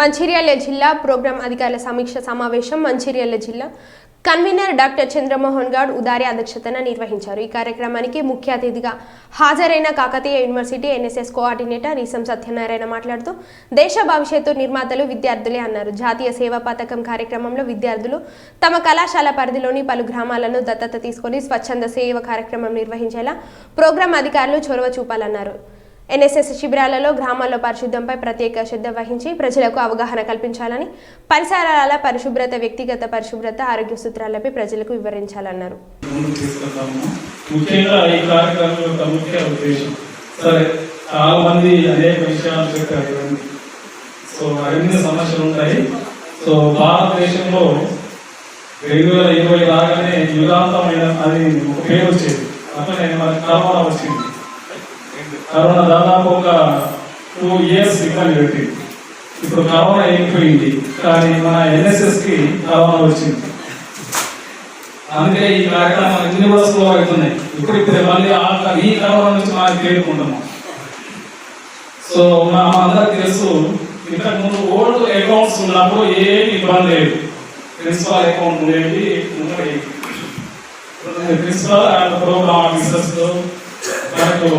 మంచిర్యాల జిల్లా ప్రోగ్రాం అధికారుల సమీక్ష సమావేశం మంచిర్యాల జిల్లా కన్వీనర్ డాక్టర్ చంద్రమోహన్ గౌడ్ ఉదారి అధ్యక్షతన నిర్వహించారు. ఈ కార్యక్రమానికి ముఖ్య అతిథిగా హాజరైన Kakatiya University NSS coordinator Eesam Satyanarayana మాట్లాడుతూ దేశ భవిష్యత్తు నిర్మాతలు విద్యార్థులే అన్నారు. జాతీయ సేవా పథకం కార్యక్రమంలో విద్యార్థులు తమ కళాశాల పరిధిలోని పలు గ్రామాలను దత్తత తీసుకొని స్వచ్ఛంద సేవ కార్యక్రమం నిర్వహించేలా ప్రోగ్రాం అధికారులు చొరవ చూపాలన్నారు. ఎన్ఎస్ఎస్ శిబిరాలలో గ్రామాల్లో పరిశుద్ధంపై ప్రత్యేక శ్రద్ధ వహించి ప్రజలకు అవగాహన కల్పించాలని పరిసరాల పరిశుభ్రత వ్యక్తిగత పరిశుభ్రత ఆరోగ్య సూత్రాలపై ప్రజలకు వివరించాలన్నారు. ముఖ్యంగా ఈ కార్యక్రమం యొక్క ముఖ్య ఉద్దేశం. సరే చాలా మంది అనేక విషయాలు చెప్పారు సో అన్ని సమస్యలు ఉంటాయి. సో భారతదేశంలో రెండు వేల ఇరవై రాగానే యుగాంతమైన అది ఒక పేరు వచ్చేది. అట్లనే మరి కరోనా వచ్చింది. కరోనా దాదాపు ఒక టూ ఇయర్స్ ఇబ్బంది పెట్టింది. ఇప్పుడు కరోనా అయిపోయింది కానీ మన ఎన్ఎస్ఎస్కి కరోనా వచ్చింది. అందుకే ఈ కార్యక్రమాలు అన్ని కూడా అవుతున్నాయి? ఇప్పుడు ఇప్పుడు మళ్ళీ ఈ కరోనా నుంచి మనం తేరుకుంటున్నాం సో మా అందరికి తెలుసు ఇంతకు ముందు ఓల్డ్ అకౌంట్స్ ఉన్నప్పుడు ఏమి ఇబ్బంది లేదు. ప్రిన్సిపల్ అకౌంట్ ఉండేది ఉండేది. ప్రిన్సిపల్ అండ్ ప్రోగ్రామ్ ఆఫీసర్స్ మనకు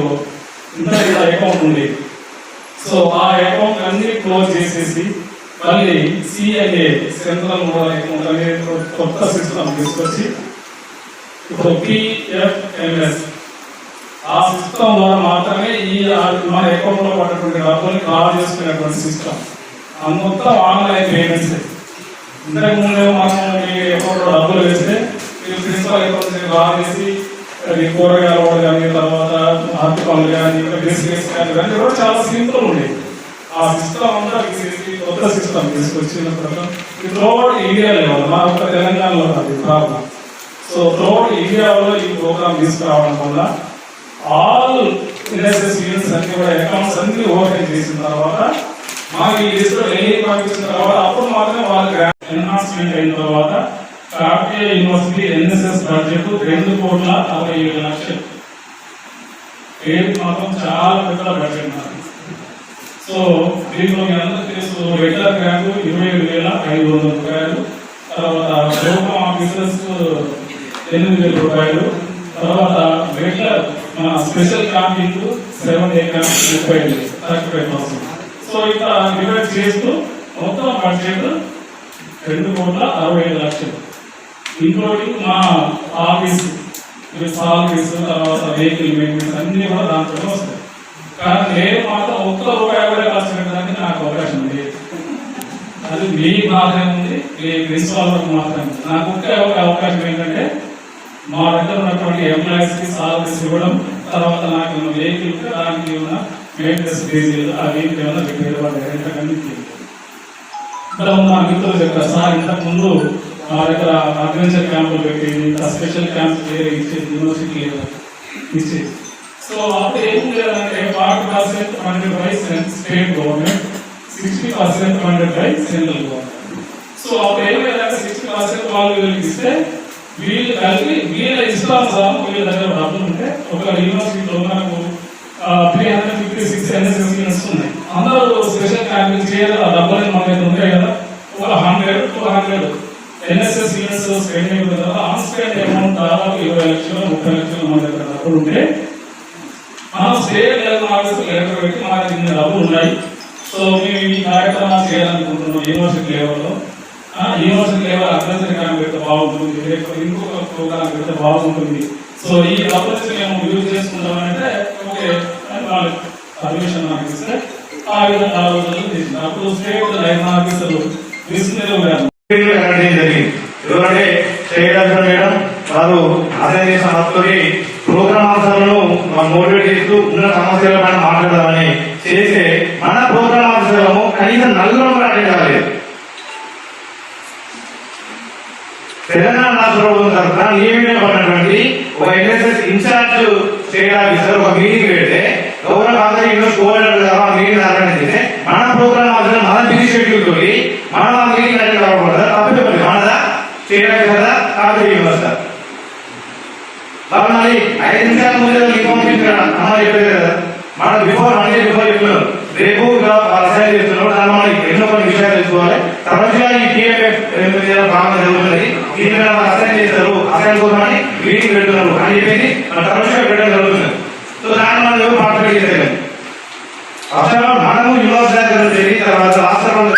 ఇంటర్ అకౌంట్ ఉంది. సో ఆ అకౌంట్ అన్ని క్లోజ్ చేసేసి మళ్ళీ సిఐఏ సెంట్రల్ మోడల్ అకౌంట్ అనేది కొత్త సిస్టమ్ తీసుకొచ్చి ఇప్పుడు పిఎఫ్ఎంఎస్ ఆ సిస్టమ్ ద్వారా మాత్రమే ఈ మన అకౌంట్లో పడ్డటువంటి డబ్బుల్ని కాల్ చేసుకునేటువంటి సిస్టమ్ ఆ మొత్తం ఆన్లైన్ పేమెంట్స్ ఇంతకు ముందు మనం మీ అకౌంట్లో డబ్బులు వేస్తే మీరు ప్రిన్సిపల్ అకౌంట్ నుంచి కాల్ చేసి అది కూరగాయల కానీ తర్వాత వాళ్ళు కానీ ఇంకా బిస్కెట్స్ కానీ ఇవన్నీ కూడా చాలా సింపుల్ ఉండేది ఆ సిస్టమ్ అంతా తీసేసి కొత్త సిస్టమ్ తీసుకొచ్చిన తర్వాత ఇది రోడ్ ఇండియా లెవెల్ మా ఒక్క తెలంగాణలో కాదు ప్రాబ్లం సో రోడ్ ఇండియాలో ఈ ప్రోగ్రామ్ తీసుకురావడం వల్ల ఆల్ ఎన్ఎస్ఎస్ యూనిట్స్ అన్ని కూడా అకౌంట్స్ అన్ని ఓపెన్ చేసిన తర్వాత మాకు ఈ లిస్ట్లో ఎన్ని పంపించిన తర్వాత అప్పుడు మాత్రమే వాళ్ళకి ఎన్హాన్స్మెంట్ అయిన తర్వాత కాకతీయ యూనివర్సిటీ ఎన్ఎస్ఎస్ బడ్జెట్ రెండు కోట్ల అరవై ఏడు లక్షలు. పేరు మాత్రం చాలా పెద్ద బడ్జెట్ సో దీంట్లో మీ అందరూ తెలుసు రెగ్యులర్ గ్రాంట్ ఇరవై ఏడు వేల ఐదు వందల రూపాయలు తర్వాత లోకం ఆఫీసర్స్ ఎనిమిది వేల రూపాయలు తర్వాత రెగ్యులర్ మన special camping seven A camping ముప్పై థర్టీ ఫైవ్ థౌసండ్ సో ఇట్లా డివైడ్ చేస్తూ మొత్తం బడ్జెట్ రెండు కోట్ల అరవై ఐదు లక్షలు ఇంక్లూడింగ్ మా ఆఫీస్. సాలరీస్ తర్వాత వెహికల్ మెయింటెనెన్స్ అన్ని కూడా దాంట్లో వస్తాయి. కానీ నేను మాత్రం ఒక్క రూపాయి కూడా ఖర్చు పెట్టడానికి నాకు అవకాశం లేదు అది మీ మాత్రమే ఉంది మీ ప్రిన్సిపాల్ వరకు మాత్రమే నాకు ఒకే ఒక అవకాశం ఏంటంటే మా దగ్గర ఉన్నటువంటి ఎంప్లాయీస్కి సాలరీస్ ఇవ్వడం తర్వాత నాకు ఉన్న వెహికల్ దానికి ఉన్న మెయింటెనెన్స్ డీజిల్ ఆ వెహికల్ ఏమైనా రిపేర్ పడ్డాయి ఇక్కడ మా మిత్రులు చెప్పారు సార్ ఇంతకు ముందు మా దగ్గర అడ్వెంచర్ క్యాంపులు పెట్టేది స్పెషల్ క్యాంప్స్ వేరే ఇచ్చేది యూనివర్సిటీ ఇచ్చేది సో అప్పుడు ఏం లేదంటే forty percent funded by state government sixty percent funded by central government so అప్పుడు ఏం లేదంటే సిక్స్టీ పర్సెంట్ వాళ్ళు వీళ్ళకి ఇస్తే వీళ్ళు కలిపి వీళ్ళ ఇష్టానుసారం వీళ్ళ దగ్గర డబ్బులు ఉంటే ఒక యూనివర్సిటీలో మనకు three hundred fifty six NSS ఉన్నాయి. అందరూ స్పెషల్ క్యాంపింగ్ చేయాలి ఆ డబ్బులు మన దగ్గర ఉంటాయి కదా ఒక హండ్రెడ్ టూ హండ్రెడ్ లక్షలు యూనిట్స్ స్పెండ్ అయిన తర్వాత అన్స్పెండ్ అమౌంట్ దాదాపు ఇరవై లక్షలు ముప్పై లక్షలు మన దగ్గర డబ్బులు ఉంటే మనం స్టేట్ లెవెల్ ఆఫీస్ లెటర్ పెట్టి మన దగ్గర ఇన్ని డబ్బులు ఉన్నాయి సో మేము ఈ కార్యక్రమాలు చేయాలనుకుంటున్నాం యూనివర్సిటీ లెవెల్లో యూనివర్సిటీ లెవెల్ అడ్వెంచర్ క్యాంప్ పెడితే బాగుంటుంది లేకపోతే ఇంకొక ప్రోగ్రామ్ పెడితే బాగుంటుంది సో ఈ డబ్బులు మేము యూజ్ చేసుకుంటామంటే ఓకే వాళ్ళు పర్మిషన్ నాకు ఇస్తే ఆ విధంగా ఆ రోజుల్లో చేసింది అప్పుడు స్టేట్ లైన్ ఆఫీసర్లు విష్ణు మేడం వారు ఆర్గనైజేషన్ ఆధ్వర్యంలో ప్రోగ్రామ్ ఆఫీసర్లను మోటివేట్ చేస్తూ ఉన్న సమస్యల పైన మాట్లాడదామని చేస్తే మన ప్రోగ్రామ్ ఆఫీసర్లను కనీసం నలుగురు కూడా అటెండ్ కాలేదు తెలంగాణ రాష్ట్ర ప్రభుత్వం తరఫున నియమించబడినటువంటి ఒక ఎన్ఎస్ఎస్ ఇన్ఛార్జ్ స్టేట్ ఆఫీసర్ ఒక మీటింగ్ పెడితే గౌరవ కాంగ్రెస్ యూనివర్సిటీ కోఆర్డినేటర్ గారు ఆ మీటింగ్ ఆర్గనైజ్ చేస్తే మన ప్రోగ్రామ్ ఆఫీసర్ మన బిజీ షెడ్యూల్ తోటి మనం ఆ మీటింగ్ అటెండ్ అవ్వకూడదా తప్పు చెప్పండి మనదా స్టేట్ ఆఫీసర్ కాంగ్రెస్ యూనివర్సిటీ వాళ్ళు మరి ఐదు నిమిషాల ముందు ఇన్ఫార్మ్ చేస్తున్నారు అమ్మ చెప్పేది కదా మనం బిఫోర్ వన్ డే బిఫోర్ చెప్తున్నారు రేపు ఇలా అసైన్ చేస్తున్నాడు దాని మనం ఎన్నో కొన్ని విషయాలు తెలుసుకోవాలి. తరచుగా ఈ టీఎంఎఫ్ ప్రారంభం జరుగుతున్నది. దీని మీద వాళ్ళు అసైన్ చేస్తారు. అసైన్ కోసమని మీటింగ్ పెడుతున్నారు. అని చెప్పేసి మన తరచుగా పెట్టడం జరుగుతుంది. సో దాన్ని మనం ఎవరు పార్టిసిపేట్ చేసేది అసలు మనము యూనివర్సిటీ తర్వాత రాష్ట్రంలో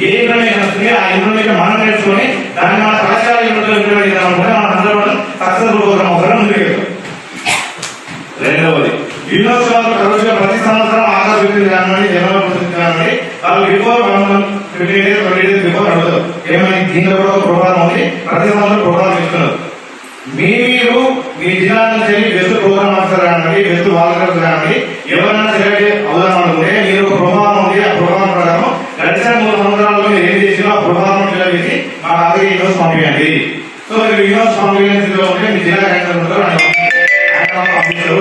ఏ ఇన్ఫర్మేషన్ వస్తుంది ఆ ఇన్ఫర్మేషన్ మనం నేర్చుకొని దాన్ని మన కళాశాల యూనిట్లో ఇంప్లిమెంట్ చేయాలనుకుంటే మన అందరూ సక్సెస్ఫుల్ ప్రోగ్రామ్ ఒకరు ముందుకు వెళ్తాం రెండవది యూనివర్సిటీ వాళ్ళు తరచుగా ప్రతి సంవత్సరం ఆగస్ట్ ఫిఫ్టీన్ కానివ్వండి జనవరి ఫిఫ్టీన్ కానివ్వండి వాళ్ళు before one month fifteen days twenty days before అడుగుతారు ఏమైనా దీంట్లో కూడా ఒక ప్రోగ్రామ్ ఉంది. ప్రతి సంవత్సరం ప్రోగ్రామ్ ఇస్తున్నారు మీరు మీ జిల్లా నుంచి వెస్ట్ ప్రోగ్రామ్ ఆఫీసర్ కానివ్వండి వెస్ట్ వాలంటీర్స్ కానివ్వండి ఎవరైనా సెలెక్ట్ అవుదాం అనుకుంటే మీరు ఒక ప్రోగ్రామ్ ఉంది. ఆ ప్రోగ్రామ్ ప్రకారం గడిచిన మూడు సంవత్సరాల్లో మీరు ఏం చేసినా ఆ ప్రోగ్రామ్ ఫిల్ చేసి మా ఆగే ఈరోజు పంపించండి. సో మీరు ఈరోజు పంపించిన ఉంటే మీ జిల్లా కలెక్టర్ ఉంటారు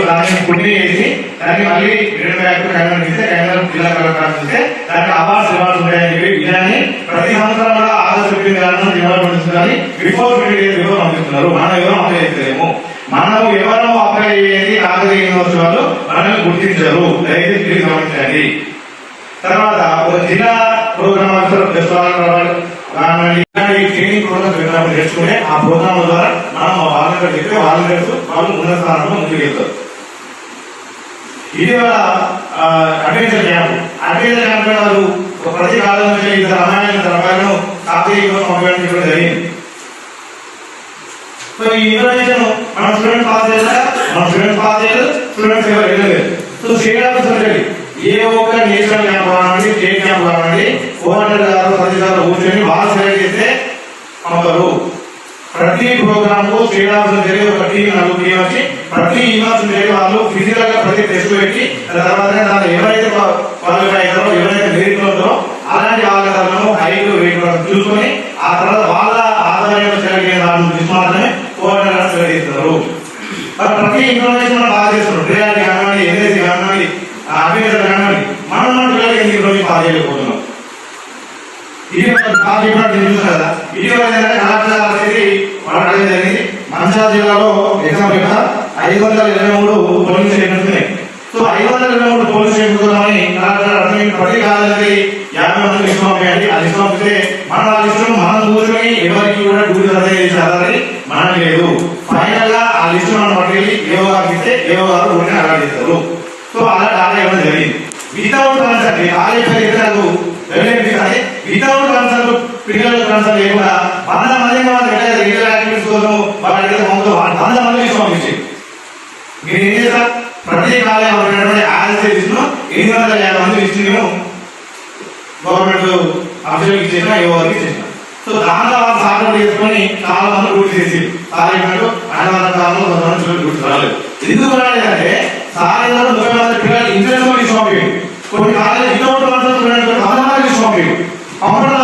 దాన్ని పుట్టి చేసి దాన్ని మళ్ళీ రిటర్న్ బ్యాక్ కలెక్టర్ ఇస్తే కలెక్టర్ జిల్లా కలెక్టర్ ఇస్తే దానికి అవార్డ్స్ ఇవ్వాల్సి ఉంటాయని ఆగస్ట్ ఫిఫ్టీన్ కానీ జనవరి ట్వంటీ అప్లై చేస్తలేము. మనం ఎవరు అప్లై చేసి కాకతీయ యూనివర్సిటీ వాళ్ళు మనల్ని గుర్తించరు. దయచేసి గమనించండి. తర్వాత ఒక జిల్లా ప్రోగ్రామ్ ఆఫీసర్ ట్రైనింగ్ ప్రోగ్రామ్స్ పెట్టినప్పుడు ఆ ప్రోగ్రామ్ ద్వారా మనం మా వాలంటీర్ చెప్తే వాలంటీర్స్ వాళ్ళు ఉన్నత స్థానంలో ముందుకు వెళ్తారు. ఇటీవల అడ్వెంచర్ క్యాంప్ అడ్వెంచర్ క్యాంప్ వాళ్ళు ఒక ప్రతి కాలం నుంచి ఇద్దరు అమ్మాయిలు ఇద్దరు అబ్బాయిలను ఆర్థికంగా పంపించడం చెప్పడం జరిగింది సో ఈ ఇన్ఫర్మేషన్ మన స్టూడెంట్ పాస్ చేయాలి? మన స్టూడెంట్ పాస్ చేయలేదు. స్టూడెంట్స్ ఎవరు వెళ్ళలేదు. సో చేయడానికి సొసైటీ ఏ ఒక్క నేషనల్ క్యాంప్ కానివ్వండి స్టేట్ క్యాంప్ కానివ్వండి ఓనర్ గారు ప్రతి గారు కూర్చొని వాళ్ళు సెలెక్ట్ చేస్తే పంపరు. ప్రతి ప్రోగ్రామ్లో శ్రీరామ్ జరిగే ఒక టీం నలుగురు టీం వచ్చి ప్రతి యూనివర్సిటీ జరిగే వాళ్ళు ఫిజికల్గా ప్రతి టెస్ట్ పెట్టి తర్వాత దాన్ని ఎవరైతే క్వాలిఫై అవుతారో ఎవరైతే మెరిట్ అలాంటి చూసుకొని ఆ తర్వాత వాళ్ళ ఆధారంగా సెలెక్ట్ అయిన వాళ్ళని మాత్రమే కోఆర్డినేటర్ సెలెక్ట్ ప్రతి ఇన్ఫర్మేషన్ మనం బాగా చేస్తున్నారు రియాలిటీ కానివ్వండి ఎన్ఎస్సీ కానివ్వండి అభ్యర్థులు కానివ్వండి మనం మన పిల్లలకి ఎందుకు ఇన్ఫర్మేషన్ బాగా చేయలేకపోతున్నాం ఇది బాగా చేయడం నేను చూసాను కదా. ఇటీవల కళాశాల అనేది మాట్లాడడం జరిగింది. మంచిర్యాల జిల్లాలో ఎగ్జామ్ పెట్టా ఐదు వందల ఇరవై మూడు పోలింగ్ స్టేషన్స్ ఉన్నాయి. సో ఐదు వందల ఇరవై మూడు పోలింగ్ స్టేషన్స్ ఉన్నామని కళాశాల అర్థం ప్రతి కాలేజీకి యాభై మంది లిస్ట్ పంపించండి ఆ లిస్ట్ పంపితే మన ఆ లిస్ట్ మనం కూర్చొని ఎవరికి కూడా డ్యూటీ అదే చేసేది మనం లేదు. ఫైనల్గా ఆ లిస్ట్ మనం పట్టుకెళ్ళి ఏవో గారికి ఇస్తే ఏవో గారు ఊరిని అలాట్ చేస్తారు. సో అలా డాటా ఇవ్వడం జరిగింది. వితౌట్ కన్సల్ట్ ఆలయ పేరు ఇతరులకు రెవెన్యూ కానీ వితౌట్ కన్సల్ట్ పిల్లలకు కన్సల్ట్ లేకుండా వంద మంది వాళ్ళు ఎట్లా రెగ్యులర్ యాక్టివిటీస్ కోసం వాళ్ళ దగ్గర వంద మంది లిస్ట్ పంపించి మీరు ఏం చేస్తారు? ప్రతి కాలేజ్ ఉన్నటువంటి ఆర్ఎస్ ఎనిమిది వందల యాభై మంది లిస్ట్ నేను గవర్నమెంట్ అఫీషియల్ చేసిన ఏ చేసిన. సో దాంట్లో వాళ్ళు సాధన చేసుకొని చాలా మంది పూర్తి చేసి సార్ చెప్పినట్టు అన్నదాన కాలంలో కొంతమంది పిల్లలు రాలేదు. ఎందుకు రాలేదంటే సార్ ఏదో ముప్పై మంది పిల్లలు ఇంట్రెస్ట్ కూడా ఇష్టం కొన్ని కాలేజ్ వితౌట్ వంద మంది ఇష్టం పంపడం